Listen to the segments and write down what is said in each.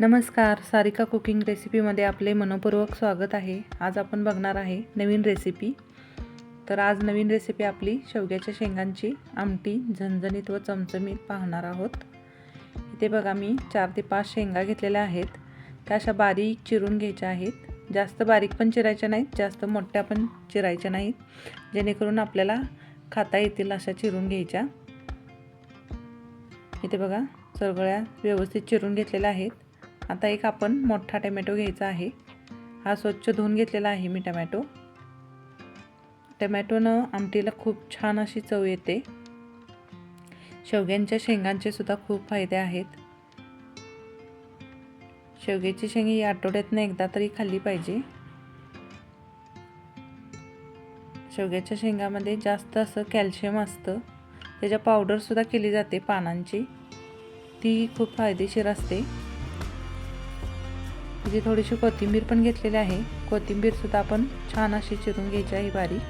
नमस्कार सारिका कुकिंग रेसिपीमध्ये आपले मनपूर्वक स्वागत आहे. आज आपण बघणार आहे नवीन रेसिपी. तर आज नवीन रेसिपी आपली शेवग्याच्या शेंगांची आमटी झणझणीत व चमचमीत पाहणार आहोत. इथे बघा मी चार ते पाच शेंगा घेतलेल्या आहेत. त्या अशा बारीक चिरून घ्यायच्या आहेत. जास्त बारीक पण चिरायच्या नाहीत जास्त मोठ्या पण चिरायच्या नाहीत. जेणेकरून आपल्याला खाता येतील अशा चिरून घ्यायच्या. इथे बघा सगळ्या व्यवस्थित चिरून घेतलेल्या आहेत. आता एक आपण मोठा टमॅटो घ्यायचा आहे. हा स्वच्छ धुवून घेतलेला आहे मी टमॅटो. टमॅटोनं आमटीला खूप छान अशी चव येते. शेवग्यांच्या शेंगांचे सुद्धा खूप फायदे आहेत. शेवग्याची शेंगी या आठवड्यातनं एकदा तरी खाल्ली पाहिजे. शेवग्याच्या शेंगामध्ये जास्त असं कॅल्शियम असतं. त्याच्या पावडरसुद्धा केली जाते पानांची. ती खूप फायदेशीर असते. इथे थोडीशी कोथिंबीर पण घेतलेली आहे. कोथिंबीरसुद्धा आपण छान अशी चिरून घ्यायची आहे बारीक.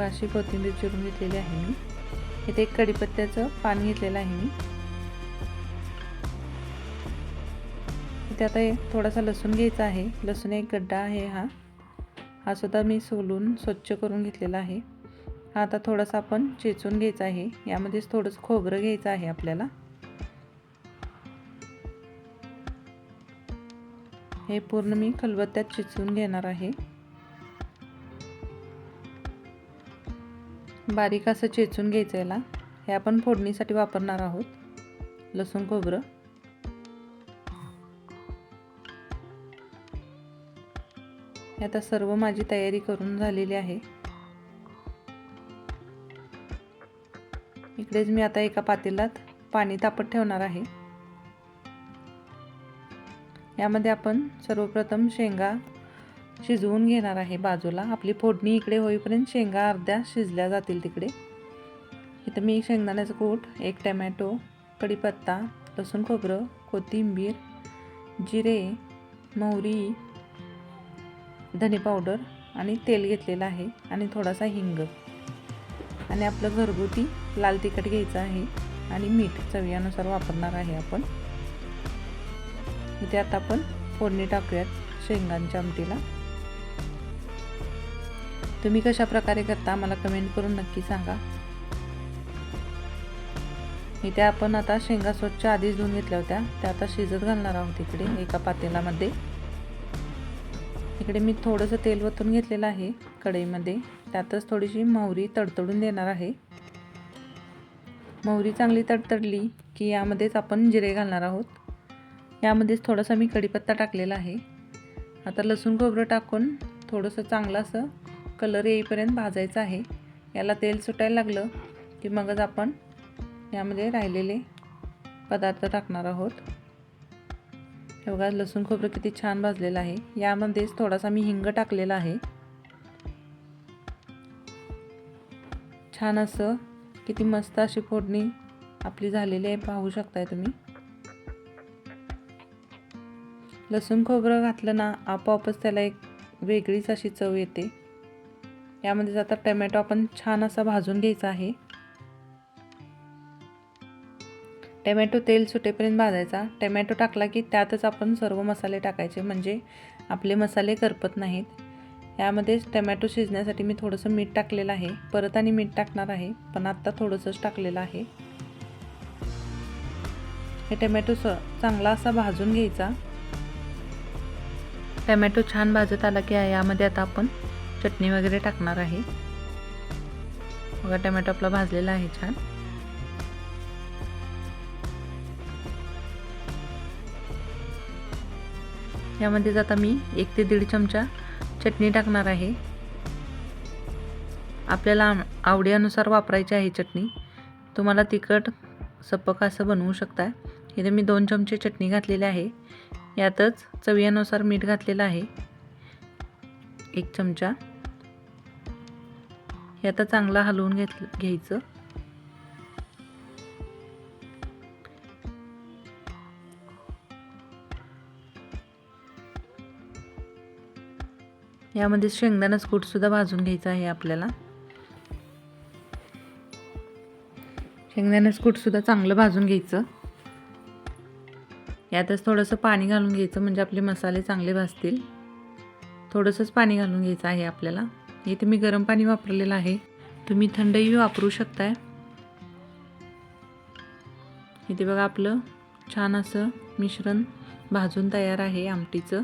अशी कोथिंबीर चिरून घेतलेली आहे मी. इथे एक कडीपत्त्याचं पान घेतलेलं आहे मी. इथे आता थोडासा लसूण घ्यायचा आहे. लसूण एक गड्डा आहे हा. हा सुद्धा मी सोलून स्वच्छ करून घेतलेला आहे. हा आता थोडासा आपण चेचून घ्यायचा आहे. यामध्येच थोडंसं खोबरं घ्यायचं आहे आपल्याला. हे पूर्ण मी खलबत्त्यात चिचून घेणार आहे. बारीक असं चेचून घ्यायचं याला. हे आपण फोडणीसाठी वापरणार आहोत. लसूण खोबरं. आता सर्व माझी तयारी करून झालेली आहे. इकडेच मी आता एका पातेलात पाणी तापत ठेवणार आहे. यामध्ये आपण सर्वप्रथम शेंगा शिजवून घेणार आहे बाजूला. आपली फोडणी इकडे होईपर्यंत शेंगा अर्ध्या शिजल्या जातील तिकडे. इथं मी शेंगदाण्याचं कूट एक टमॅटो कढीपत्ता लसूण खोबरं कोथिंबीर जिरे मोहरी धने पावडर आणि तेल घेतलेलं आहे आणि थोडासा हिंग. आणि आपलं घरगुती लाल तिखट घ्यायचं आहे आणि मीठ चवीनुसार वापरणार आहे आपण. इथे आता आपण फोडणी टाकूयात शेंगांच्या आमटीला. तुम्ही कशा प्रकारे करता मला कमेंट करून नक्की सांगा. इथे आपण आता शेंगा स्वच्छ आधीच धुवून घेतल्या होत्या. त्या आता शिजत घालणार आहोत इकडे एका पातेलामध्ये इकडे मी थोडंसं तेल वतून घेतलेलं आहे कढईमध्ये. त्यातच थोडीशी मोहरी तडतडून देणार आहे. मोहरी चांगली तडतडली की यामध्येच आपण जिरे घालणार आहोत. यामध्येच थोडासा मी कढीपत्ता टाकलेला आहे. आता लसूण खोबरं टाकून थोडंसं चांगलं असं कलर येईपर्यंत भाजायचं आहे. याला तेल सुटायला लागलं की मगच आपण यामध्ये राहिलेले पदार्थ टाकणार आहोत. बघा लसूण खोबरं किती छान भाजलेलं आहे. यामध्येच थोडासा मी हिंग टाकलेला आहे. छान असं किती मस्त अशी फोडणी आपली झालेली आहे पाहू शकताय तुम्ही. लसूण खोबरं घातलं ना आपोआपच त्याला एक वेगळीच अशी चव येते. यामध्येच आता टमॅटो आपण छान असा भाजून घ्यायचा आहे. टमॅटो तेल सुटेपर्यंत भाजायचा. टमॅटो टाकला की त्यातच आपण सर्व मसाले टाकायचे म्हणजे आपले मसाले करपत नाहीत. यामध्येच टमॅटो शिजण्यासाठी मी थोडंसं मीठ टाकलेलं आहे. परत आणि मीठ टाकणार आहे पण आत्ता थोडंसंच टाकलेलं आहे. हे टमॅटो स चांगला असा भाजून घ्यायचा. टमॅटो छान भाजत आला की यामध्ये आता आपण चटणी वगैरे टाकणार आहे. बघा टमॅटो आपला भाजलेला आहे छान. यामध्येच आता मी एक ते दीड चमचा चटणी टाकणार आहे. आपल्याला आवडीनुसार वापरायची आहे चटणी. तुम्हाला तिखट सपक असं बनवू शकता इथे मी दोन चमचे चटणी घातलेली आहे. यातच चवीनुसार मीठ घातलेलं आहे. एक चमचा. हे आता हलवून घेत घ्यायचं. यामध्ये शेंगदाणा कूटसुद्धा भाजून घ्यायचं आहे आपल्याला. शेंगदाण्याचं कूटसुद्धा चांगलं भाजून घ्यायचं. यातच थोडंसं पाणी घालून घ्यायचं म्हणजे आपले मसाले चांगले भाजतील. थोडंसंच पाणी घालून घ्यायचं आहे आपल्याला. इथे मी गरम पाणी वापरलेलं आहे. तुम्ही थंडही वापरू शकताय. इथे बघा आपलं छान असं मिश्रण भाजून तयार आहे आमटीचं.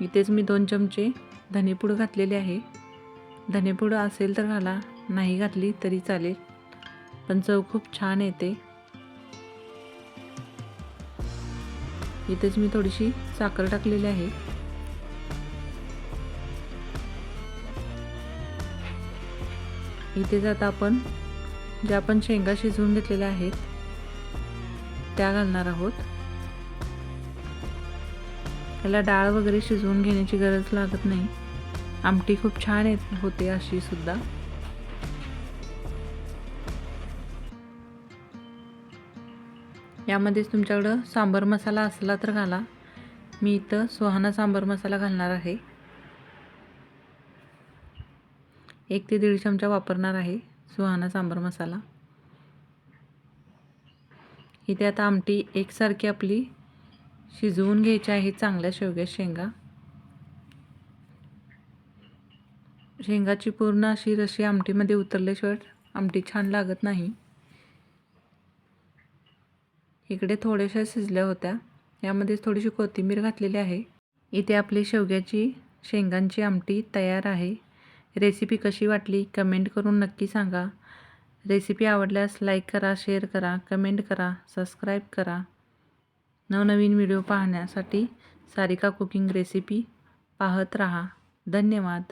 इथेच मी दोन चमचे धनेपूड घातलेले आहे. धनेपूड असेल तर घाला नाही घातली तरी चालेल. पण चव खूप छान येते. इथेच मी थोडीशी साखर टाकलेली आहे. इथेच आता आपण ज्या आपण शेंगा शिजवून घेतलेल्या आहेत त्या घालणार आहोत. त्याला डाळ वगैरे शिजवून घेण्याची गरज लागत नाही. आमटी खूप छान येत होते अशी सुद्धा. यामध्येच तुमच्याकडं सांबर मसाला असला तर घाला. मी इथं सुहाना सांबर मसाला घालणार आहे. एक ते दीड चमचा वापरणार आहे सुहाना सांबर मसाला. इथे आता आमटी एकसारखी आपली शिजवून घ्यायची आहे चांगल्या शेवग्या शेंगा. शेंगाची पूर्ण अशी रशी आमटीमध्ये उतरल्याशिवाय आमटी छान लागत नाही. इकडे थोड्याशा शिजल्या होत्या. यामध्ये थोडीशी कोथिंबीर घातलेली आहे. इथे आपली शेवग्याची शेंगांची आमटी तयार आहे. रेसिपी कशी वाटली कमेंट करून नक्की सांगा. रेसिपी आवडल्यास लाईक करा शेअर करा कमेंट करा सबस्क्राईब करा. नवनवीन व्हिडिओ पाहण्यासाठी सारिका कुकिंग रेसिपी पाहत राहा. धन्यवाद.